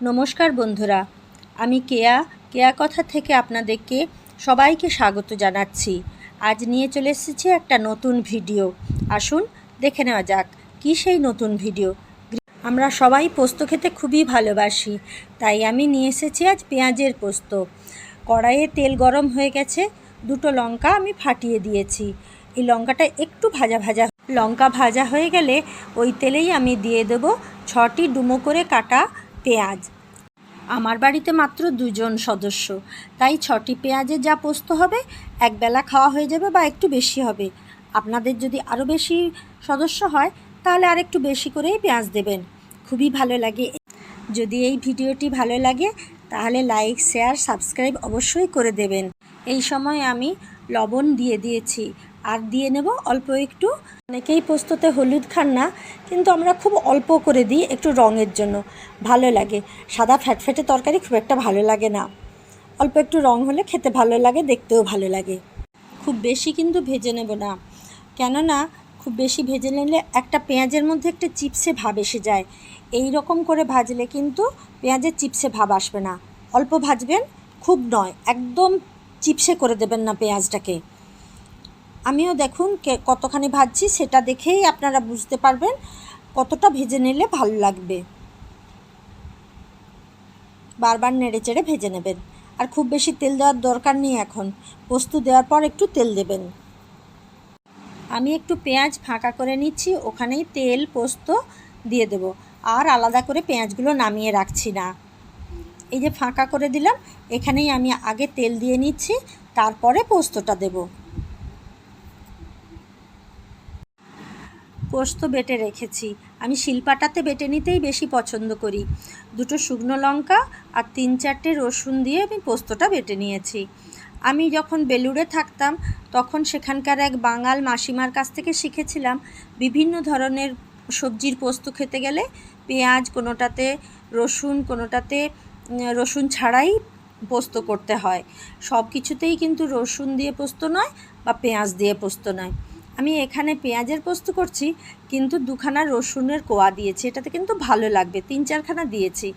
নমস্কার বন্ধুরা, আমি কেয়া কেয়া কথা থেকে আপনাদেরকে সবাইকে স্বাগত জানাচ্ছি। আজ নিয়ে চলে এসেছি একটা নতুন ভিডিও। আসুন, দেখে নেওয়া যাক, কী সেই নতুন ভিডিও? আমরা সবাই পোস্ত খেতে খুবই ভালোবাসি, তাই আমি নিয়ে এসেছি আজ পেঁয়াজের পোস্ত। কড়াইয়ে তেল গরম হয়ে গেছে, দুটো লঙ্কা আমি ফাটিয়ে দিয়েছি। এই লঙ্কাটা একটু ভাজা ভাজা, লঙ্কা ভাজা হয়ে গেলে ওই তেলেই আমি দিয়ে দেব ছটি ডুমো করে কাটা পেঁয়াজ। আমার বাড়িতে মাত্র দুজন সদস্য। তাই ছটি পেঁয়াজের যা পোস্ত হবে, একবেলা খাওয়া হয়ে যাবে বা একটু বেশি হবে। আপনাদের যদি আরও বেশি সদস্য হয়, তাহলে আর একটু বেশি করেই পেঁয়াজ দেবেন। খুবই ভালো লাগে। যদি এই ভিডিওটি ভালো লাগে, তাহলে লাইক, শেয়ার, সাবস্ক্রাইব অবশ্যই করে দেবেন। এই সময় আমি লবণ দিয়ে দিয়েছি। আর দিয়ে নেব অল্প একটু। অনেকেই পোস্ততে হলুদ খান না, কিন্তু আমরা খুব অল্প করে দিই একটু রঙের জন্য। ভালো লাগে। সাদা ফ্যাটফ্যাটে তরকারি খুব একটা ভালো লাগে না। অল্প একটু রং হলে খেতে ভালো লাগে, দেখতেও ভালো লাগে। খুব বেশি কিন্তু ভেজে নেব না। কেননা খুব বেশি ভেজে নিলে একটা পেঁয়াজের মধ্যে একটা চিপসে ভাব এসে যায়। এই রকম করে ভাজলে কিন্তু পেঁয়াজের চিপসে ভাব আসবে না। অল্প ভাজবেন, খুব নয়, একদম চিপসে করে দেবেন না পেঁয়াজটাকে। আমিও দেখুন কতখানি ভাজছি, সেটা দেখেই আপনারা বুঝতে পারবেন কতটা ভেজে নিলে ভালো লাগবে। বারবার নেড়ে চেড়ে ভেজে নেবেন। আর খুব বেশি তেল দেওয়ার দরকার নেই এখন। পোস্ত দেওয়ার পর একটু তেল দেবেন। আমি একটু পেঁয়াজ ফাঁকা করে নিচ্ছি, ওখানেই তেল, পোস্ত দিয়ে দেব। আর আলাদা করে পেঁয়াজগুলো নামিয়ে রাখছি না। এই যে ফাঁকা করে দিলাম, এখানেই আমি আগে তেল দিয়ে নিচ্ছি, তারপরে পোস্তটা দেবো। পোস্ত বেটে রেখেছি। আমি শিলপাটাতে বেটে নিতেই বেশি পছন্দ করি। দুটো শুকনো লঙ্কা আর তিন চারটে রসুন দিয়ে আমি পোস্তটা বেটে নিয়েছি। আমি যখন বেলুড়ে থাকতাম, তখন সেখানকার এক বাঙাল মাসিমার কাছ থেকে শিখেছিলাম, বিভিন্ন ধরনের সবজির পোস্ত খেতে গেলে পেঁয়াজ কোনোটাতে, রসুন কোনোটাতে রসুন ছাড়াই পোস্ত করতে হয়। সব কিছুতেই কিন্তু রসুন দিয়ে পোস্ত নয় বা পেঁয়াজ দিয়ে পোস্ত নয়। আমি এখানে পেঁয়াজের পোস্ত করছি, কিন্তু দুখানা রসুনের কোয়া দিয়েছি। এটাতে কিন্তু ভালো লাগবে, তিন চারখানা দিয়েছি।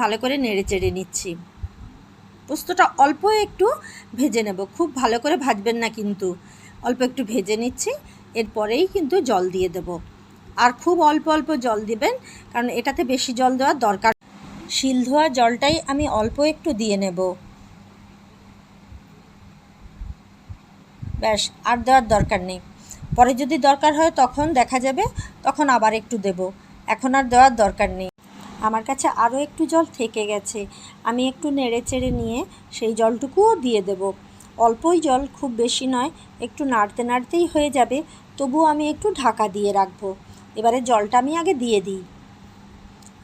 ভালো করে নেড়ে চেড়ে নিচ্ছি। পোস্তটা অল্প একটু ভেজে নেব, খুব ভালো করে ভাজবেন না কিন্তু। অল্প একটু ভেজে নিচ্ছি, এরপরেই কিন্তু জল দিয়ে দেব। আর খুব অল্প অল্প জল দিবেন, কারণ এটাতে বেশি জল দেওয়ার দরকার। শিল ধোয়া জলটাই আমি অল্প একটু দিয়ে নেব। ব্যাস, আর দেওয়ার দরকার নেই। পরে যদি দরকার হয় তখন দেখা যাবে, তখন আবার একটু দেব। এখন আর দেওয়ার দরকার নেই। আমার কাছে আরও একটু জল থেকে গেছে। আমি একটু নেড়ে চেড়ে নিয়ে সেই জলটুকুও দিয়ে দেব। অল্পই জল, খুব বেশি নয়, একটু নাড়তে নাড়তেই হয়ে যাবে, তবুও আমি একটু ঢাকা দিয়ে রাখব। এবারে জলটা আমি আগে দিয়ে দিই।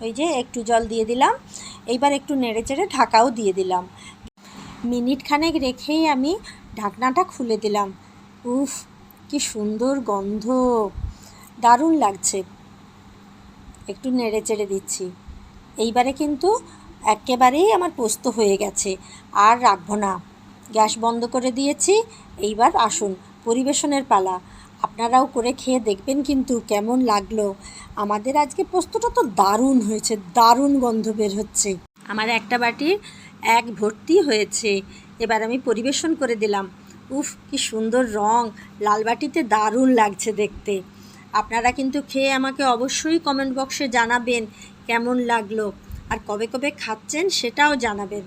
ওই যে একটু জল দিয়ে দিলাম, এইবার একটু নেড়ে চেড়ে ঢাকাও দিয়ে দিলাম। মিনিট খানেক রেখেই আমি ঢাকনাটা খুলে দিলাম। উফ, কি সুন্দর গন্ধ। দারুণ লাগছে। একটু নেড়ে চেড়ে দিচ্ছি। এইবারে কিন্তু একেবারেই আমার পোস্ত হয়ে গেছে। আর রাখব না। গ্যাস বন্ধ করে দিয়েছি। এইবার আসুন, পরিবেশনের পালা। আপনারাও করে খেয়ে দেখবেন কিন্তু কেমন লাগল। আমাদের আজকে পোস্তটা তো দারুণ হয়েছে, দারুণ গন্ধ বের হচ্ছে। আমার একটা বাটির এক ভর্তি হয়েছে। এবার আমি পরিবেশন করে দিলাম। উফ, কি সুন্দর রং। লাল বাটিতে দারুণ লাগছে দেখতে। আপনারা কিন্তু খেয়ে আমাকে অবশ্যই কমেন্ট বক্সে জানাবেন কেমন লাগল। আর কবে কবে খাচ্ছেন সেটাও জানাবেন।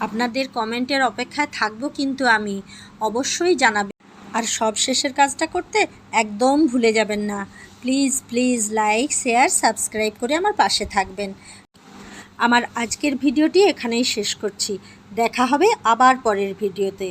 আপনাদের কমেন্টের অপেক্ষায় থাকব কিন্তু আমি। অবশ্যই জানাবেন। আর সব শেষের কাজটা করতে একদম ভুলে যাবেন না। Please please like share subscribe করে আমার পাশে থাকবেন। আমার আজকের ভিডিওটি এখানেই শেষ করছি। দেখা হবে আবার পরের ভিডিওতে।